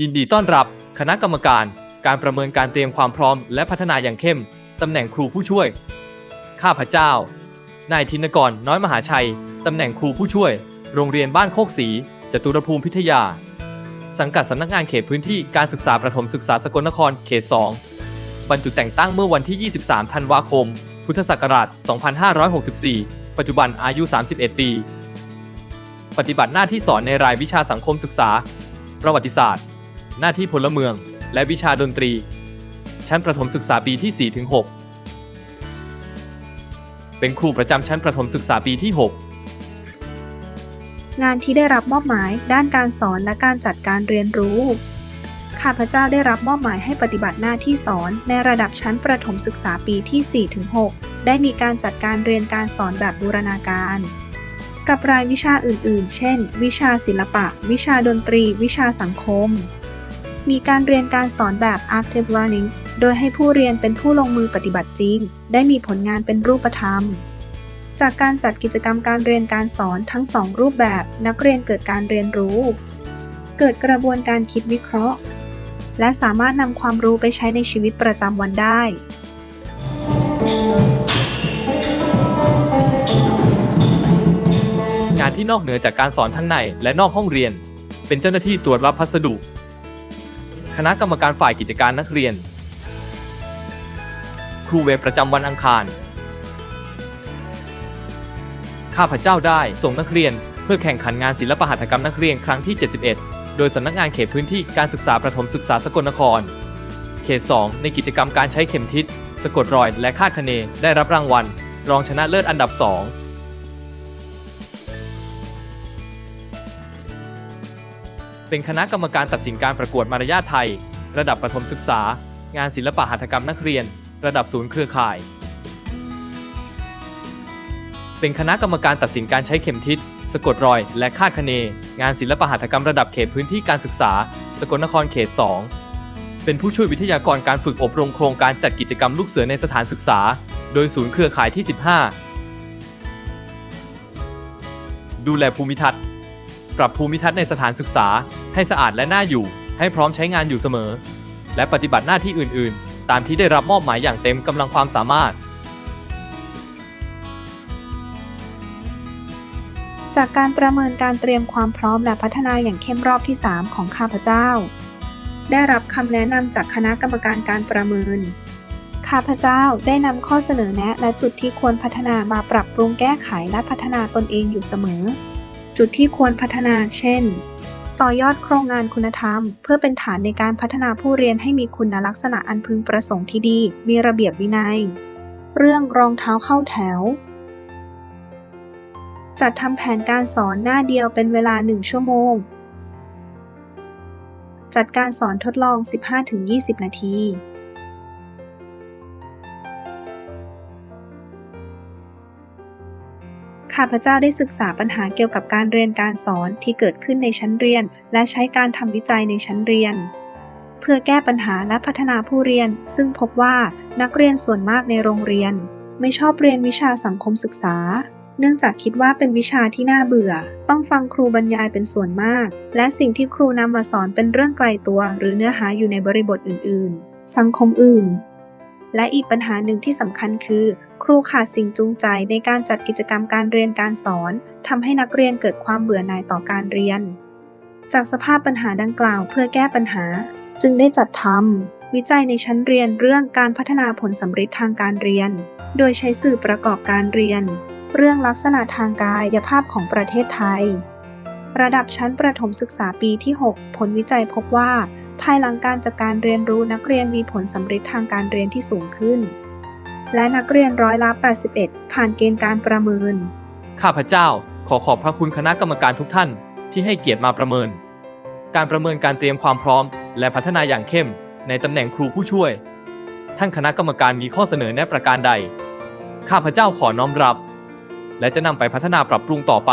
ยินดีต้อนรับ คณะกรรมการ การประเมินการเตรียมความพร้อมและพัฒนาอย่างเข้ม ตำแหน่งครูผู้ช่วย ข้าพเจ้า นายธินกร น้อยมหาชัย ตำแหน่งครูผู้ช่วย โรงเรียนบ้านโคกศรีจตุรภูมิพิทยา สังกัดสำนักงานเขตพื้นที่การศึกษาประถมศึกษาสกลนครเขต 2 บรรจุแต่งตั้งเมื่อวันที่ 23 ธันวาคม พุทธศักราช 2564 ปัจจุบันอายุ 31 ปี ปฏิบัติหน้าที่สอนในรายวิชาสังคมศึกษา ประวัติศาสตร์ หน้าที่พลเมือง และวิชาดนตรี ชั้นประถมศึกษาปีที่ 4 ถึง 6 เป็นครูประจำชั้นประถมศึกษาปีที่ 6 งานที่ได้รับมอบหมายด้านการสอนและการจัดการเรียนรู้ ข้าพเจ้าได้รับมอบหมายให้ปฏิบัติหน้าที่สอนในระดับชั้นประถมศึกษาปีที่4-6ได้มีการจัดการเรียนการสอนแบบบูรณาการกับรายวิชาอื่น ๆ เช่น วิชาศิลปะ วิชาดนตรี วิชาสังคม มีการเรียนการสอนแบบ active learning โดยให้ผู้เรียนเป็นผู้ลงมือปฏิบัติจริง ได้มีผลงานเป็นรูปธรรม จากการจัดกิจกรรมการเรียนการสอนทั้งสองรูปแบบ นักเรียนเกิดการเรียนรู้ เกิดกระบวนการคิดวิเคราะห์ และสามารถนำความรู้ไปใช้ในชีวิตประจำวันได้งานที่นอกเหนือจากการสอนทั้งในและนอกห้องเรียน เป็นเจ้าหน้าที่ตรวจรับพัสดุ คณะกรรมการฝ่ายกิจการนักเรียน ครูเวรประจำวันอังคาร ข้าพเจ้าได้ส่งนักเรียนเพื่อแข่งขันงานศิลปหัตถกรรมนักเรียนครั้งที่ 71 โดยสำนักงานเขตพื้นที่การศึกษาประถมศึกษาสกลนคร เขต 2 ในกิจกรรมการใช้เข็มทิศ สะกดรอย และคาดคะเน ได้รับรางวัล รองชนะเลิศอันดับ 2 เป็นคณะกรรมการตัดสินการประกวดมารยาทไทย ระดับประถมศึกษา งานศิลปหัตถกรรมนักเรียน ระดับศูนย์เครือข่าย เป็นคณะกรรมการตัดสินการใช้เข็มทิศสะกดรอย และคาดคะเน งานศิลปหัตถกรรมระดับเขตพื้นที่การศึกษา สกลนครเขต 2 เป็นผู้ช่วยวิทยากรการฝึกอบรมโครงการจัดกิจกรรมลูกเสือในสถานศึกษา โดยศูนย์เครือข่ายที่ 15 ดูแลภูมิทัศน์ ปรับภูมิทัศน์ในสถานศึกษา ให้สะอาดและน่าอยู่ ให้พร้อมใช้งานอยู่เสมอ และปฏิบัติหน้าที่อื่น ๆ ตามที่ได้รับมอบหมายอย่างเต็มกำลังความสามารถ จากการประเมินการเตรียมความพร้อมและพัฒนาอย่างเข้มรอบที่ 3 ของข้าพเจ้า ได้รับคำแนะนำจากคณะกรรมการการประเมิน ข้าพเจ้าได้นำข้อเสนอแนะและจุดที่ควรพัฒนามาปรับปรุงแก้ไขและพัฒนาตนเองอยู่เสมอ จุดที่ควรพัฒนาเช่น ต่อยอดโครงงานคุณธรรม เพื่อเป็นฐานในการพัฒนาผู้เรียนให้มีคุณลักษณะอันพึงประสงค์ที่ดี มีระเบียบวินัย เรื่องรองเท้าเข้าแถว จัดทำแผนการสอนหน้าเดียวเป็นเวลา 1 ชั่วโมง จัดการสอนทดลอง 15-20 นาที ข้าพเจ้าได้ศึกษาปัญหาเกี่ยวกับการเรียนการสอนที่เกิดขึ้นในชั้นเรียน และใช้การทำวิจัยในชั้นเรียน เพื่อแก้ปัญหาและพัฒนาผู้เรียน ซึ่งพบว่านักเรียนส่วนมากในโรงเรียน ไม่ชอบเรียนวิชาสังคมศึกษา เนื่องจากคิดว่าเป็นวิชาที่น่าเบื่อ ต้องฟังครูบรรยายเป็นส่วนมาก และสิ่งที่ครูนำมาสอนเป็นเรื่องไกลตัว หรือเนื้อหาอยู่ในบริบทอื่น ๆ สังคมอื่น และอีกปัญหาหนึ่งที่สำคัญคือ ครูขาดสิ่งจูงใจในการจัดกิจกรรมการเรียนการสอนทำให้นักเรียนเกิดความเบื่อหน่ายต่อการเรียน จากสภาพปัญหาดังกล่าวเพื่อแก้ปัญหา จึงได้จัดทำวิจัยในชั้นเรียนเรื่องการพัฒนาผลสำเร็จทางการเรียน โดยใช้สื่อประกอบการเรียน เรื่องลักษณะทางกายภาพของประเทศไทย ระดับชั้นประถมศึกษาปีที่ 6 ผลวิจัยพบว่า ภายหลังการจากการเรียนรู้นักเรียนมีผลสำเร็จทางการเรียนที่สูงขึ้น และนักเรียนร้อยละ 81 ผ่านเกณฑ์การประเมิน ข้าพเจ้าขอขอบพระคุณคณะกรรมการทุกท่านที่ให้เกียรติมาประเมิน การประเมินการเตรียมความพร้อม และพัฒนาอย่างเข้ม ในตำแหน่งครูผู้ช่วย ท่านคณะกรรมการมีข้อเสนอแนะประการใด ข้าพเจ้าขอน้อมรับ และจะนำไปพัฒนาปรับปรุงต่อไป